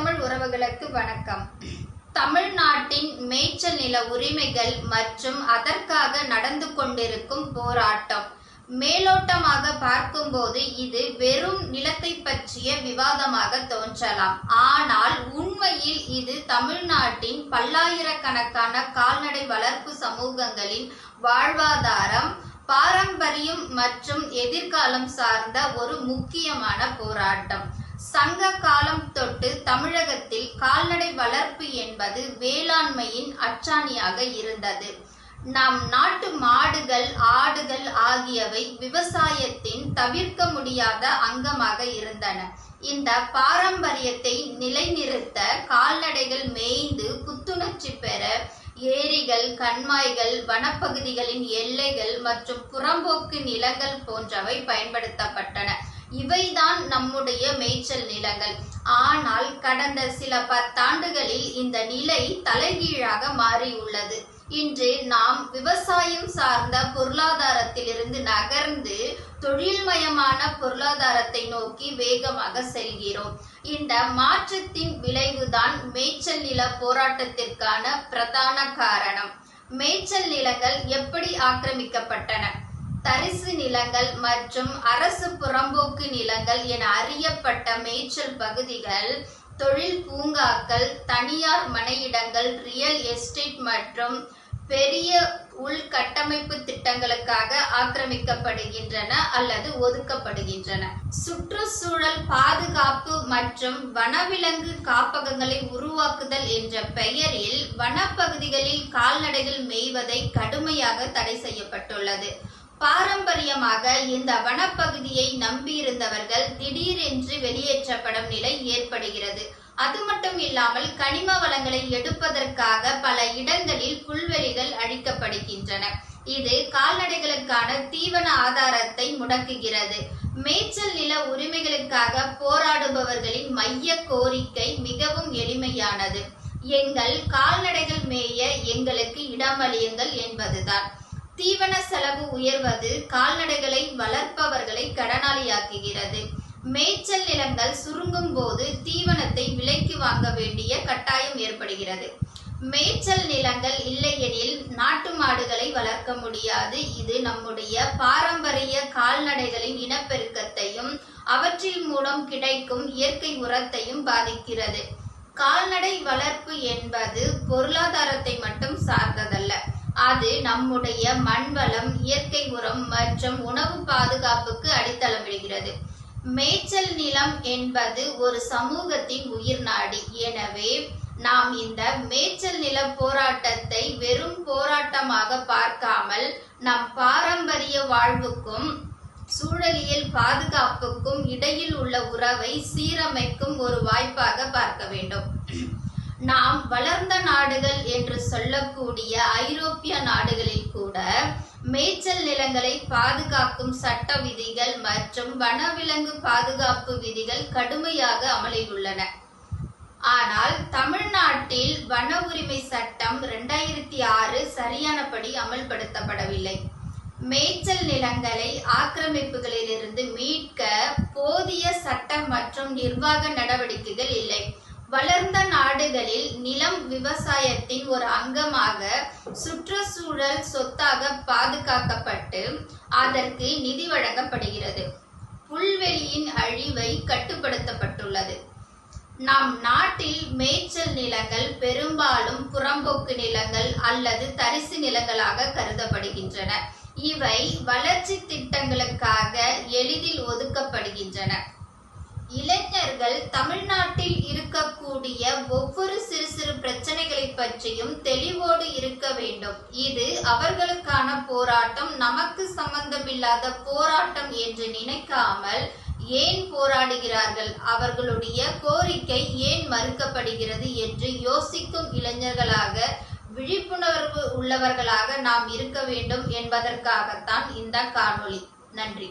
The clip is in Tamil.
தமிழ் உறவுகளுக்கு வணக்கம். தமிழ்நாட்டின் மேய்ச்சல் நில உரிமைகள் மற்றும் அதற்காக நடந்து கொண்டிருக்கும் போராட்டம். மேலோட்டமாக பார்க்கும்போது இது வெறும் நிலத்தை பற்றிய விவாதமாக தோன்றலாம். ஆனால் உண்மையில் இது தமிழ்நாட்டின் பல்லாயிரக்கணக்கான கால்நடை வளர்ப்பு சமூகங்களின் வாழ்வாதாரம் பாரம்பரியம் மற்றும் எதிர்காலம் சார்ந்த ஒரு முக்கியமான போராட்டம். சங்க காலம் தொட்டு தமிழகத்தில் கால்நடை வளர்ப்பு என்பது வேளாண்மையின் அச்சாணியாக இருந்தது. நம் நாட்டு மாடுகள் ஆடுகள் ஆகியவை விவசாயத்தின் தவிர்க்க முடியாத அங்கமாக இருந்தன. இந்த பாரம்பரியத்தை நிலைநிறுத்த கால்நடைகள் மேய்ந்து புத்துணர்ச்சி பெற ஏரிகள் கண்மாய்கள் வனப்பகுதிகளின் எல்லைகள் மற்றும் புறம்போக்கு நிலங்கள் போன்றவை பயன்படுத்தப்பட்டன. இவைதான் நம்முடைய மேய்ச்சல் நிலங்கள். ஆனால் கடந்த சில பத்தாண்டுகளில் இந்த நிலை தலைகீழாக மாறியுள்ளது. இன்று நாம் விவசாயம் சார்ந்த பொருளாதாரத்திலிருந்து நகர்ந்து தொழில்மயமான பொருளாதாரத்தை நோக்கி வேகமாக செல்கிறோம். இந்த மாற்றத்தின் விளைவுதான் மேய்ச்சல் நில போராட்டத்திற்கான பிரதான காரணம். மேய்ச்சல் நிலங்கள் எப்படி ஆக்கிரமிக்கப்பட்டன? தரிசு நிலங்கள் மற்றும் அரசு புறம்போக்கு நிலங்கள் என அறியப்பட்ட மேய்ச்சல் பகுதிகள் தொழில் பூங்காக்கள் தனியார் மனையிடங்கள் ரியல் எஸ்டேட் மற்றும் பெரிய உள்கட்டமைப்பு திட்டங்களுக்காக ஆக்கிரமிக்கப்படுகின்றன அல்லது ஒதுக்கப்படுகின்றன. சுற்றுச்சூழல் பாதுகாப்பு மற்றும் வனவிலங்கு காப்பகங்களை உருவாக்குதல் என்ற பெயரில் வனப்பகுதிகளில் கால்நடைகள் மேய்வதை கடுமையாக தடை செய்யப்பட்டுள்ளது. பாரம்பரியமாக இந்த வனப்பகுதியை நம்பியிருந்தவர்கள் திடீரென்று வெளியேற்றப்படும் நிலை ஏற்படுகிறது. அது மட்டும் இல்லாமல் கனிம வளங்களை எடுப்பதற்காக பல இடங்களில் புல்வெளிகள் அழிக்கப்படுகின்றன. இது கால்நடைகளுக்கான தீவன ஆதாரத்தை முடக்குகிறது. மேய்ச்சல் நில உரிமைகளுக்காக போராடுபவர்களின் மைய கோரிக்கை மிகவும் எளிமையானது. எங்கள் கால்நடைகள் மேய எங்களுக்கு இடமளியுங்கள் என்பதுதான். தீவன செலவு உயர்வது கால்நடைகளை வளர்ப்பவர்களை கடனாளியாக்குகிறது. மேய்ச்சல் நிலங்கள் சுருங்கும் போது தீவனத்தை விலைக்கு வாங்க வேண்டிய கட்டாயம் ஏற்படுகிறது. மேய்ச்சல் நிலங்கள் இல்லையெனில் நாட்டு மாடுகளை வளர்க்க முடியாது. இது நம்முடைய பாரம்பரிய கால்நடைகளின் இனப்பெருக்கத்தையும் அவற்றின் மூலம் கிடைக்கும் இயற்கை உரத்தையும் பாதிக்கிறது. கால்நடை வளர்ப்பு என்பது பொருளாதாரத்தை மட்டும் சார்ந்ததல்ல. அது நம்முடைய மண்வளம் இயற்கை உரம் மற்றும் உணவு பாதுகாப்புக்கு அடித்தளமிடுகிறது மேய்ச்சல் நிலம் என்பது ஒரு சமூகத்தின் உயிர் நாடி. எனவே நாம் இந்த மேய்ச்சல் நில போராட்டத்தை வெறும் போராட்டமாக பார்க்காமல் நம் பாரம்பரிய வாழ்வுக்கும் சூழலியல் பாதுகாப்புக்கும் இடையில் உள்ள உறவை சீரமைக்கும் ஒரு வாய்ப்பாக பார்க்க வேண்டும். நாம் வளர்ந்த நாடுகள் என்று சொல்லக்கூடிய ஐரோப்பிய நாடுகளில் கூட மேய்ச்சல் நிலங்களை பாதுகாக்கும் சட்ட விதிகள் மற்றும் வனவிலங்கு பாதுகாப்பு விதிகள் கடுமையாக அமலில் உள்ளன ஆனால் தமிழ்நாட்டில் வன உரிமை சட்டம் இரண்டாயிரத்தி ஆறு சரியானபடி அமல்படுத்தப்படவில்லை. மேய்ச்சல் நிலங்களை ஆக்கிரமிப்புகளிலிருந்து மீட்க போதிய சட்டம் மற்றும் நிர்வாக நடவடிக்கைகள் இல்லை. வளர்ந்த நாடுகளில் நிலம் விவசாயத்தின் ஒரு அங்கமாக சுற்றுச்சூழல் சொத்தாக பாதுகாக்கப்பட்டு அதற்கு நிதி வழங்கப்படுகிறது. புல்வெளியின் அழிவை கட்டுப்படுத்தப்பட்டுள்ளது. நம் நாட்டில் மேய்ச்சல் நிலங்கள் பெரும்பாலும் புறம்போக்கு நிலங்கள் அல்லது தரிசு நிலங்களாக கருதப்படுகின்றன. இவை வளர்ச்சி திட்டங்களுக்காக எளிதில் ஒதுக்கப்படுகின்றன. இளைஞர்கள் தமிழ் கூடிய ஒவ்வொரு சிறு சிறு பிரச்சனைகளை பற்றியும் தெளிவோடு இருக்க வேண்டும். இது அவர்களுக்கான போராட்டம். நமக்கு சம்பந்தமில்லாத போராட்டம் என்று நினைக்காமல் ஏன் போராடுகிறார்கள்? அவர்களுடைய கோரிக்கை ஏன் மறுக்கப்படுகிறது என்று யோசிக்கும் இளைஞர்களாக விழிப்புணர்வு உள்ளவர்களாக நாம் இருக்க வேண்டும் என்பதற்காகத்தான் இந்த காணொளி. நன்றி.